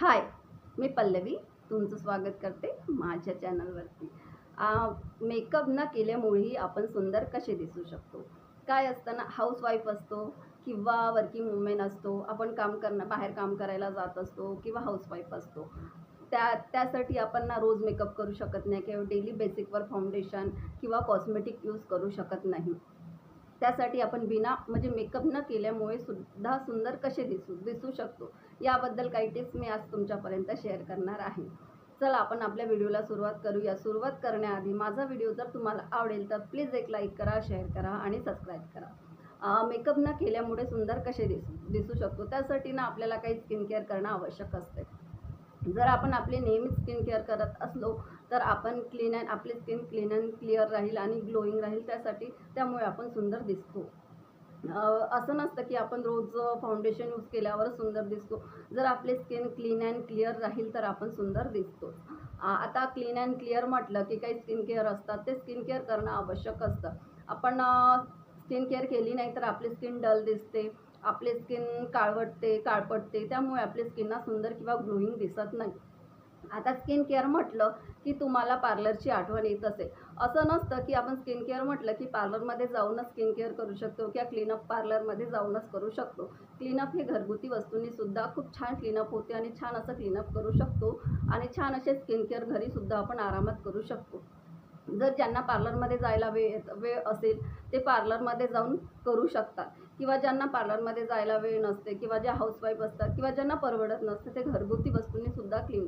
हाय मी पल्लवी. तुमचं स्वागत करते माझ्या चॅनलवरती. मेकअप न केल्यामुळेही आपण सुंदर कसे दिसू शकतो? काय असतं ना हाऊसवाईफ असतो किंवा वर्किंग वुमेन असतो आपण काम करणं बाहेर काम करायला जात असतो किंवा हाऊसवाईफ असतो. त्या त्यासाठी आपण ना रोज मेकअप करू शकत नाही किंवा डेली बेसिकवर फाउंडेशन किंवा कॉस्मेटिक यूज करू शकत नाही. त्यासाठी आपण बिना म्हणजे मेकअप न केल्यामुळे सुद्धा सुंदर कसे दिसू दिसू शकतो? याबद्दल काही टिप्स मी आज तुमच्यापर्यंत शेअर करणार आहे. चला आपण आपल्या व्हिडिओला सुरुवात करूया. सुरुवात करण्याआधी माझा व्हिडिओ जर तुम्हाला आवडेल तर प्लीज एक लाईक करा शेअर करा आणि सबस्क्राईब करा. मेकअप न केल्यामुळे सुंदर कसे दिसू दिसू शकतो? त्यासाठी ना आपल्याला काही स्किन केअर करणं आवश्यक असते. जर आपण आपले नेहमीच स्किन केअर करत असलो तर आपण क्लीन अँड आपली स्किन क्लीन अँड क्लिअर राहील आणि ग्लोईंग राहील त्यासाठी त्यामुळे आपण सुंदर दिसतो. असं नसतं की आपण रोज फाउंडेशन यूज केल्यावरच सुंदर दिसतो. जर आपली स्किन क्लीन अँड क्लिअर राहील तर आपण सुंदर दिसतो. आता क्लीन अँड क्लिअर म्हटलं की काही स्किन केअर असतात ते स्किन केअर करणं आवश्यक असतं. आपण स्किन केअर केली नाही तर आपली स्किन डल दिसते. आपले स्किन काळवटते काळपटते त्यामुळे आपली स्किनना सुंदर किंवा ग्लोईंग दिसत नाही. आता स्किन केअर म्हटलं की तुम्हाला पार्लरची आठवण येत असेल. असं नसतं की आपण स्किन केअर म्हटलं की पार्लरमध्ये जाऊनच स्किन केअर करू शकतो किंवा क्लीनअप पार्लरमध्ये जाऊनच करू शकतो. क्लीनअप हे घरगुती वस्तूंनीसुद्धा खूप छान क्लीनअप होते आणि छान असं क्लीनअप करू शकतो आणि छान असे स्किन केअर घरीसुद्धा आपण आरामात करू शकतो. जर ज्यांना पार्लरमध्ये जायला वेळ वेळ असेल ते पार्लरमध्ये जाऊन करू शकतात. किंवा ज्यांना पार्लरमध्ये जायला वेळ नसते किंवा ज्या हाऊसवाईफ असतात किंवा ज्यांना परवडत नसते ते घरगुती वस्तूंनीसुद्धा क्लीन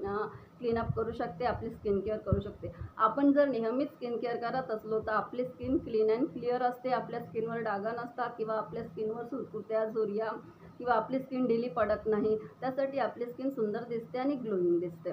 क्लीनअप करू शकते आपली स्किन केअर करू शकते. आपण जर नेहमीच स्किन केअर करत असलो तर आपली स्किन क्लीन अँड क्लिअर असते. आपल्या स्किनवर डागा नसतात किंवा आपल्या स्किनवर सुरकुत्या झुर्या किंवा आपली स्किन ढिली पडत नाही. त्यासाठी आपली स्किन सुंदर दिसते आणि ग्लोईंग दिसते.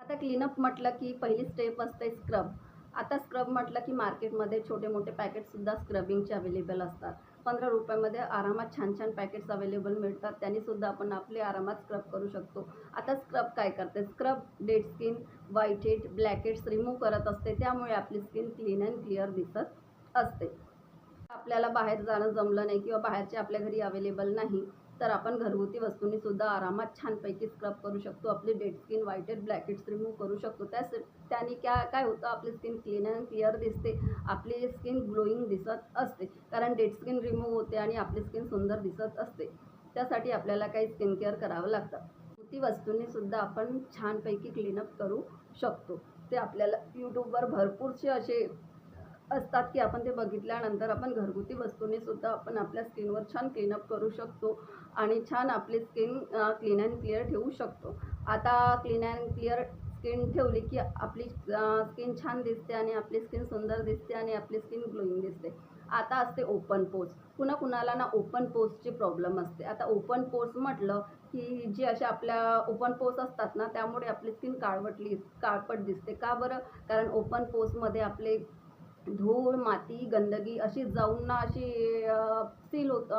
आता क्लीनअप म्हटलं की पहिली स्टेप असते स्क्रब आता स्क्रब म्हटलं की मार्केटमध्ये छोटे मोठे पॅकेटसुद्धा स्क्रबिंगचे अवेलेबल असतात. पंधरा रुपयामध्ये आरामात छान छान पॅकेट्स अवेलेबल मिळतात. त्यांनीसुद्धा आपण आपले आरामात स्क्रब करू शकतो. आता स्क्रब काय करते? Scrub dead skin whitehead blackheads remove करत असते. त्यामुळे आपली स्किन क्लीन अँड क्लिअर दिसत असते. आपल्याला बाहेर जाणं जमलं नाही किंवा बाहेरचे आपल्या घरी अवेलेबल नाही. तर आपण घरगुती वस्तूंनी सुद्धा आरामात छानपैकी स्क्रब करू शकतो. आपली dead skin whitehead blackheads remove करू शकतो. त्यास त्याने काय काय होतं? आपली स्किन क्लीन अँड क्लिअर दिसते. आपली स्किन ग्लोईंग दिसत असते. कारण डेड स्किन रिमूव्ह होते आणि आपली स्किन सुंदर दिसत असते. त्यासाठी आपल्याला काही स्किन केअर करावं लागतं. ती वस्तूंनी सुद्धा आपण छानपैकी क्लीनअप करू शकतो. ते आपल्याला यूट्यूबवर भरपूरसे असे असतात की आपण ते बघितल्यानंतर आपण घरगुती वस्तूनेसुद्धा आपण आपल्या स्किनवर छान क्लीनअप करू शकतो आणि छान आपली स्किन क्लीन अँड क्लिअर ठेवू शकतो. आता क्लीन अँड क्लिअर स्किन ठेवली की आपली स्किन छान दिसते आणि आपली स्किन सुंदर दिसते आणि आपली स्किन ग्लोईंग दिसते. आता असते ओपन पोज कुणा कुणाला ना ओपन पोस्टची प्रॉब्लेम असते. आता ओपन पोर्स म्हटलं की जे अशा आपल्या ओपन पोस असतात ना त्यामुळे आपली स्किन काळवटली काळपट दिसते. का बरं? कारण ओपन पोर्समध्ये आपले धूळ माती गंदगी अशी जाऊन ना अशी सील होत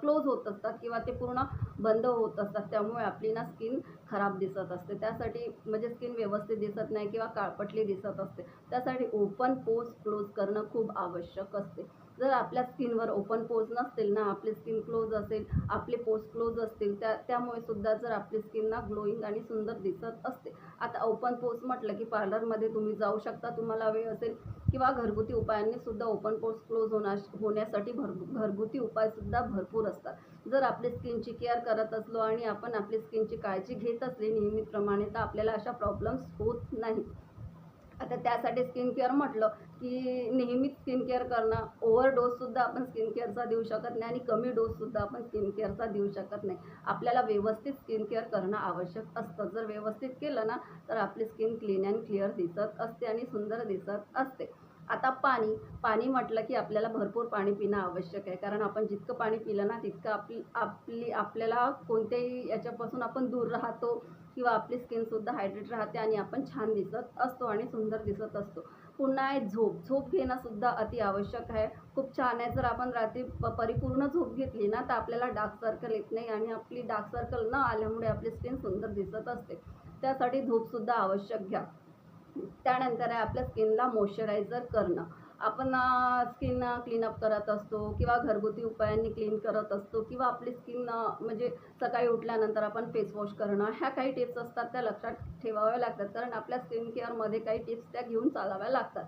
क्लोज होत असतात किंवा ते पूर्ण बंद होत असतात. त्यामुळे आपली ना स्किन खराब दिसत असते. त्यासाठी म्हणजे स्किन व्यवस्थित दिसत नाही किंवा काळपटली दिसत असते. त्यासाठी ओपन पोस्ट क्लोज करणं खूप आवश्यक असते. जर आपल्या स्किनवर ओपन पोज नसतील ना आपली स्किन क्लोज असेल आपले पोज क्लोज असतील त्या त्यामुळे सुद्धा जर आपली स्किन ना ग्लोईंग आणि सुंदर दिसत असते. आता ओपन पोज म्हटलं की पार्लरमध्ये तुम्ही जाऊ शकता तुम्हाला वेळ असेल किंवा घरगुती उपायांनी सुद्धा ओपन पोर्स क्लोज होण्या होण्यासाठी भर घरगुती उपायसुद्धा भरपूर असतात. जर आपली स्किनची केअर करत असलो आणि आपण आपली स्किनची काळजी घेत असली नेहमीप्रमाणे तर आपल्याला अशा प्रॉब्लेम्स होत नाहीत. आता त्यासाठी स्किन केअर म्हटलं की नेहमीच स्किन केअर करणं. ओव्हर डोससुद्धा आपण स्किन केअरचा देऊ शकत नाही आणि कमी डोससुद्धा आपण स्किन केअरचा देऊ शकत नाही. आपल्याला व्यवस्थित स्किन केअर करणं आवश्यक असतं. जर व्यवस्थित केलं ना तर आपली स्किन क्लीन अँड क्लिअर दिसत असते आणि सुंदर दिसत असते. आता पाणी पाणी म्हटलं की आपल्याला भरपूर पाणी पिणं आवश्यक आहे. कारण आपण जितकं पाणी पिलं ना तितकं आपली आपली आपल्याला कोणत्याही याच्यापासून आपण दूर राहतो किंवा आपली स्किनसुद्धा हायड्रेट राहते आणि आपण छान दिसत असतो आणि सुंदर दिसत असतो. पुन्हा आहे झोप. झोप घेणंसुद्धा अति आवश्यक आहे. खूप छान आहे. जर आपण रात्री प परिपूर्ण झोप घेतली ना तर आपल्याला डार्क सर्कल येत नाही आणि आपली डार्क सर्कल न आल्यामुळे आपली स्किन सुंदर दिसत असते. त्यासाठी झोपसुद्धा आवश्यक घ्या. त्यानंतर आहे आपल्या स्किनला मॉइश्चरायझर करणं. आपण स्किन क्लीनअप करत असतो किंवा घरगुती उपायांनी क्लीन करत असतो किंवा आपली स्किन म्हणजे सकाळी उठल्यानंतर आपण फेसवॉश करणं ह्या काही टिप्स असतात त्या लक्षात ठेवाव्या लागतात. कारण आपल्या स्किन केअरमध्ये काही टिप्स त्या घेऊन चालाव्या लागतात.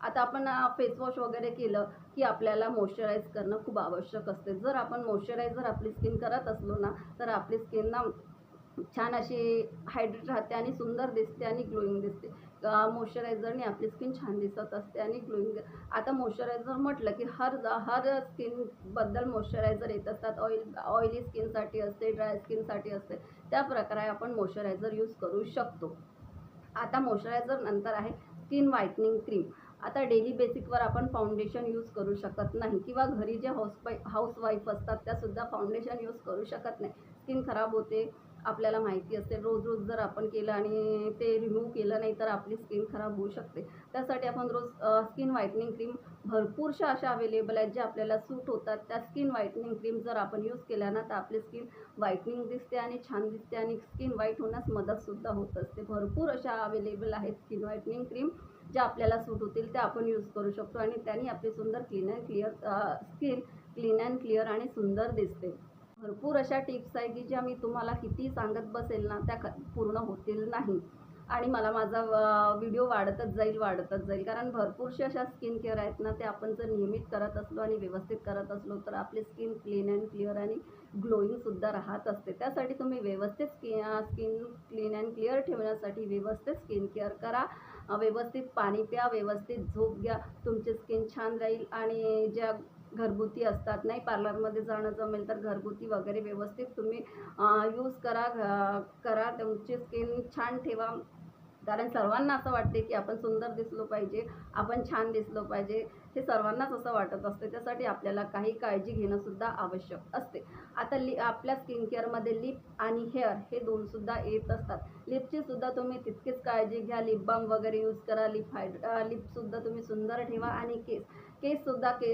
आता आपण फेसवॉश वगैरे केलं की आपल्याला मॉइश्चराईज करणं खूप आवश्यक असते. जर आपण मॉइश्चरायझर आपली स्किन करत असलो ना तर आपली स्किन ना छान अशी हायड्रेट राहते आणि सुंदर दिसते आणि ग्लोईंग दिसते. मॉइश्चरायझरने आपली स्किन छान दिसत असते आणि ग्लोईंग आता मॉइश्चरायझर म्हटलं की हर हर स्किनबद्दल मॉइश्चरायझर येत असतात. ऑइल ऑइली स्किनसाठी असते ड्राय स्किनसाठी असते. त्या प्रकारे आपण मॉइश्चरायझर यूज करू शकतो. आता मॉइश्चरायझर नंतर आहे स्किन व्हाईटनिंग क्रीम आता डेली बेसिकवर आपण फाउंडेशन यूज करू शकत नाही किंवा घरी जे हाऊस वाई हाऊसवाईफ असतात त्यासुद्धा फाउंडेशन यूज करू शकत नाही. स्किन खराब होते आपल्याला माहिती असते. रोज रोज जर आपण केलं आणि ते रिमूव्ह केलं नाही तर आपली स्किन खराब होऊ शकते. त्यासाठी आपण रोज स्किन व्हाईटनिंग क्रीम भरपूरशा अशा अवेलेबल आहेत ज्या आपल्याला सूट होतात. त्या स्किन व्हाईटनिंग क्रीम जर आपण यूज केल्या ना तर आपली स्किन व्हाईटनिंग दिसते आणि छान दिसते आणि स्किन व्हाईट होण्यास मदतसुद्धा होत असते. भरपूर अशा अवेलेबल आहेत स्किन व्हाईटनिंग क्रीम ज्या आपल्याला सूट होतील त्या आपण यूज करू शकतो आणि त्यांनी आपली सुंदर clean and clear skin clean and clear आणि सुंदर दिसते. भरपूर अशा टिप्स आहे की ज्या मी तुम्हाला किती सांगत बसेल ना त्या पूर्ण होतील नाही. आणि मला माझा व्हिडिओ वाढतच जाईल वाढतच जाईल. कारण भरपूरशा अशा स्किन केअर आहेत ना ते आपण जर नियमित करत असलो आणि व्यवस्थित करत असलो तर आपली स्किन क्लीन अँड क्लिअर आणि ग्लोईंगसुद्धा राहत असते. त्यासाठी तुम्ही व्यवस्थित skin skin clean and clear ठेवण्यासाठी व्यवस्थित स्किन केअर करा. व्यवस्थित पाणी प्या व्यवस्थित झोप घ्या. तुमची स्किन छान राहील आणि ज्या घरगुती असतात. नाही पार्लरमध्ये जाणं जमेल तर घरगुती वगैरे व्यवस्थित तुम्ही यूज करा करा. तुमची स्किन छान ठेवा. कारण सर्वांना असं वाटते की आपण सुंदर दिसलो पाहिजे आपण छान दिसलो पाहिजे. हे सर्वांनाच असं वाटत असते. त्यासाठी आपल्याला काही काळजी घेणंसुद्धा आवश्यक असते. आता लि आपल्या स्किन केअरमध्ये लिप आणि हेअर हे दोनसुद्धा येत असतात. लिपचीसुद्धा तुम्ही तितकीच काळजी घ्या. लिप बाम वगैरे यूज करा. लिप हायड्र लिपसुद्धा तुम्ही सुंदर ठेवा. आणि केस केससुद्धा के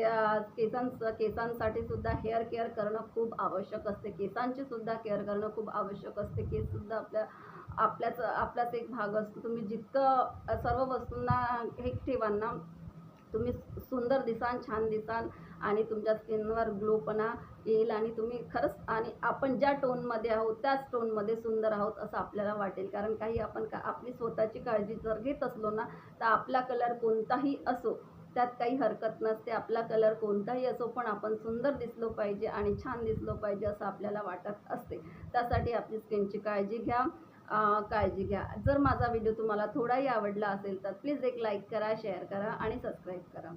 केसांस केसांसाठी सुद्धा हेअर केअर करणं खूप आवश्यक असते. केसांची सुद्धा केअर करणं खूप आवश्यक असते. केससुद्धा आपल्या आपल्याच आपलाच एक भाग असतो. तुम्ही जितकं सर्व वस्तूंना हे ठेवाल ना तुम्ही सुंदर दिसान छान दिसाल आणि तुमच्या स्किनवर ग्लोपणा येईल आणि तुम्ही खरंच आणि आपण ज्या टोनमध्ये आहोत त्याच टोनमध्ये सुंदर आहोत असं आपल्याला वाटेल. कारण काही आपण का आपली स्वतःची काळजी जर घेत असलो ना तर आपला कलर कोणताही असो त्यात काही हरकत नसते. आपला कलर कोणताही असो पण आपण सुंदर दिसलो पाहिजे आणि छान दिसलो पाहिजे असं आपल्याला वाटत असते. त्यासाठी आपली स्किनची काळजी घ्या. काळजी घ्या. जर माझा व्हिडिओ तुम्हाला थोडाही आवडला असेल तर प्लीज एक लाईक करा शेअर करा आणि सबस्क्राईब करा.